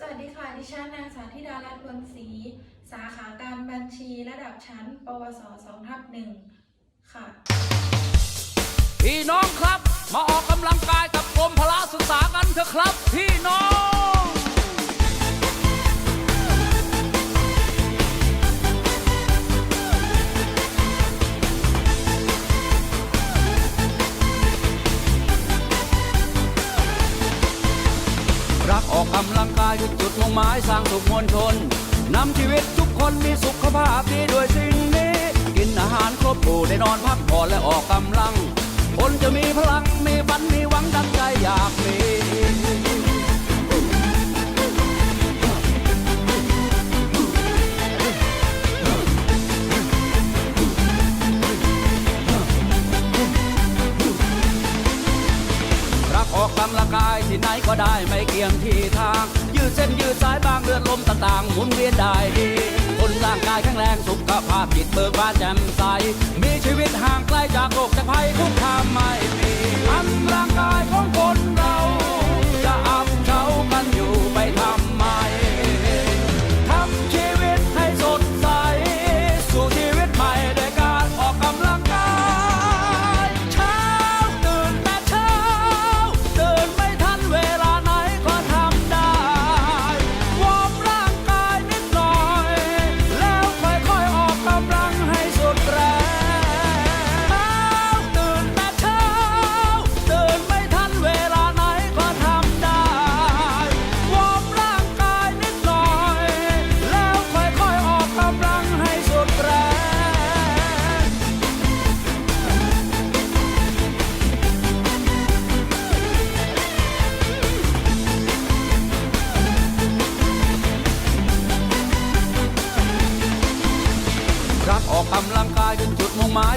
สวัสดีค่ะ ดิฉันนางสาธิดาลัตน์ศรีสาขาการบัญชีระดับชั้น ปวส2ทับหนึ่งค่ะ พี่น้องครับ มาออกกำลังกายกับกรมพละศึกษากันเถอะครับ พี่น้อง หมายสร้างสุขมวลชนนำชีวิตทุกคนมีสุขภาพดีด้วยสิ่งนี้ กินอาหารครบถ้วนได้นอนพักผ่อนและออกกำลัง คนจะมีพลังมีฝันมี อกกำลังกายที่ไหนก็ได้ไม่เกี่ยงที่ทาง ยืดเส้นยืดสายบางเลือดลมต่างๆหมุนเวียนได้ดี คนร่างกายแข็งแรงสุขภาพจิตเบิกบานแจ่มใส มีชีวิตห่างไกลจากโรคจากภัยทุกข์ทามไม่มีอันร่างกายของคนเรา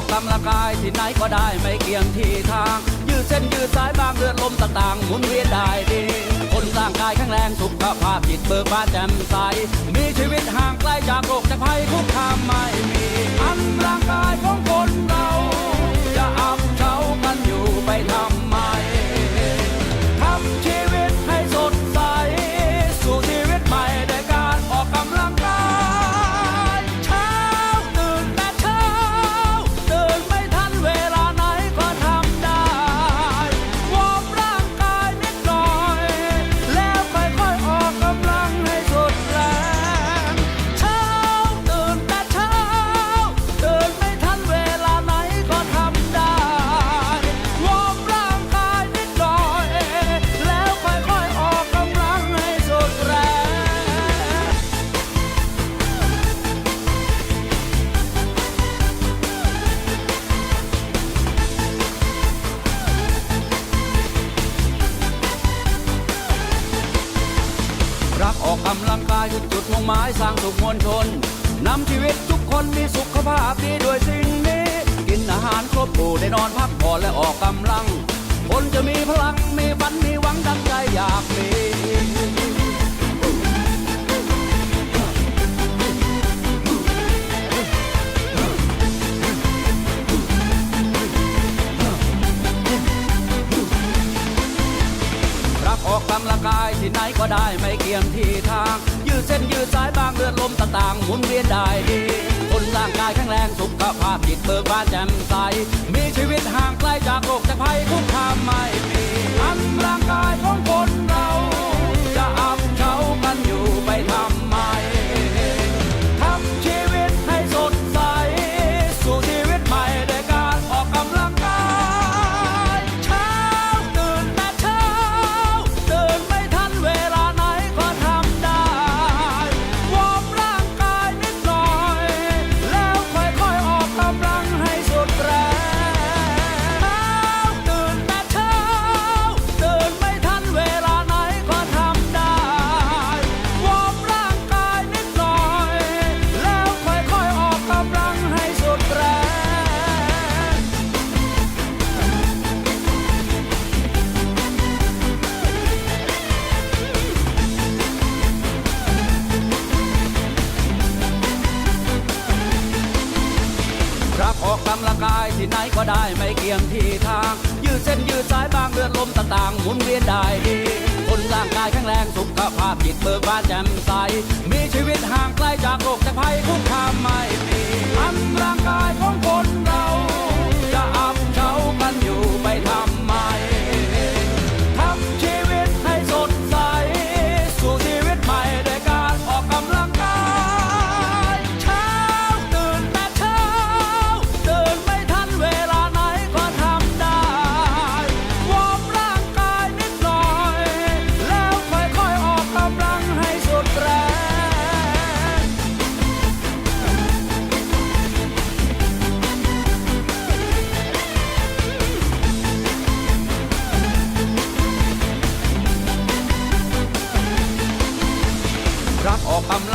ออกกำลังกายที่ไหนก็ได้ไม่เกี่ยงที่ทาง ยืดเส้นยืดสายบางเลือดลมต่างๆหมุนเวียนได้ดี คนร่างกายแข็งแรงสุขภาพจิตเบิกบานแจ่มใส มีชีวิตห่างไกลจากโรคจากภัยทุกข์ทามไม่มี อันร่างกายของคนเรา จะอับเฉากันอยู่ไปทำายคือจุดมุ่งหมายสร้างสุขมวลชนนำชีวิตทุกคนมีสุขภาพดีด้วยสิ่งนี้ กินอาหารครบหมู่ได้นอนพักผ่อนและออกกำลัง คนจะมีพลังมีฝันมีหวังดังใจอยากมีรักออกกำลังกายที่ไหนก็ได้ไม่เกี่ยงที่ทาง ดเส้นยืดสายบางเลือดลมต่างๆหมุนเวียนได้ดี คนร่างกายแข็งแรงสุขภาพจิตเบิกบานแจ่มใส มีชีวิตห่างไกลจากโรคจากภัยคุกคามไม่มีอันร่างกายของียงที่ทาง ยืดเส้นยืดสายบางเลือดลมต่างๆหมุนเวียนได้คนร่างกายแข็งแรงสุขภาพจิตเบิกบานแจ่มใส มีชีวิตห่างไกลจากโรค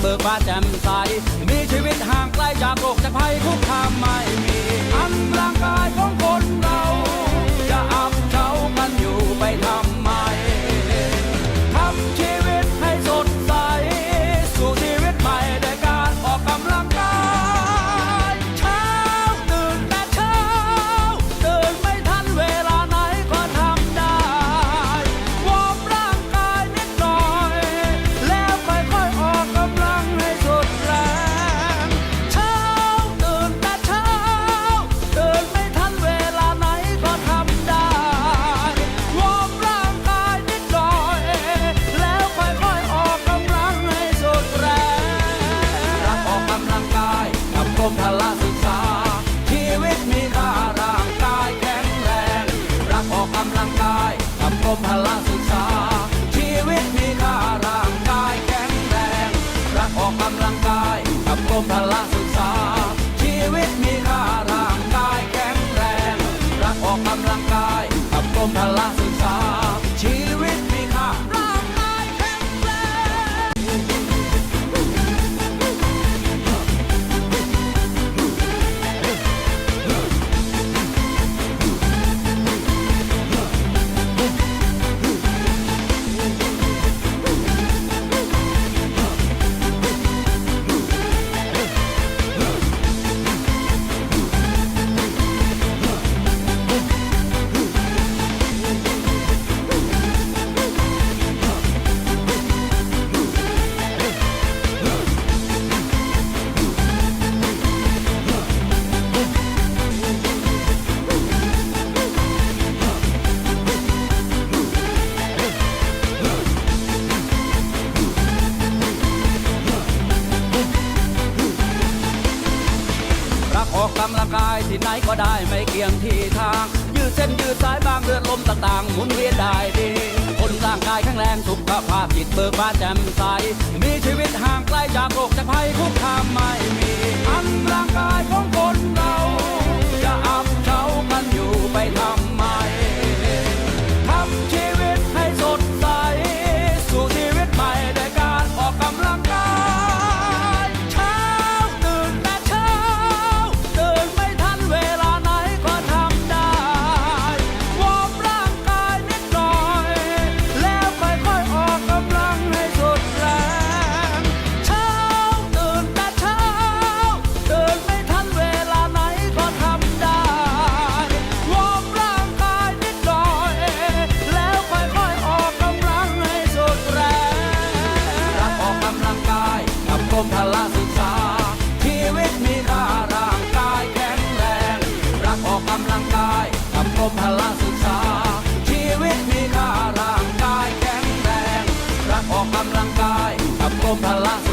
เบิกบาแจ่มใส มีชีวิตห่างไกลจากโรกจากภัยคุกคามไม่ ที่ไหนก็ได้ไม่เกี่ยงที่ทาง ยืดเส้นยืดสายบางเลือดลมต่างๆหมุนเวียนได้ดี คนร่างกายแข็งแรงสุขภาพจิตเบิกบานแจ่มใส มีชีวิตห่างไกลจากโรคจากภัยคุกคามไม่มีอันร่างกายของคนเรา vou falar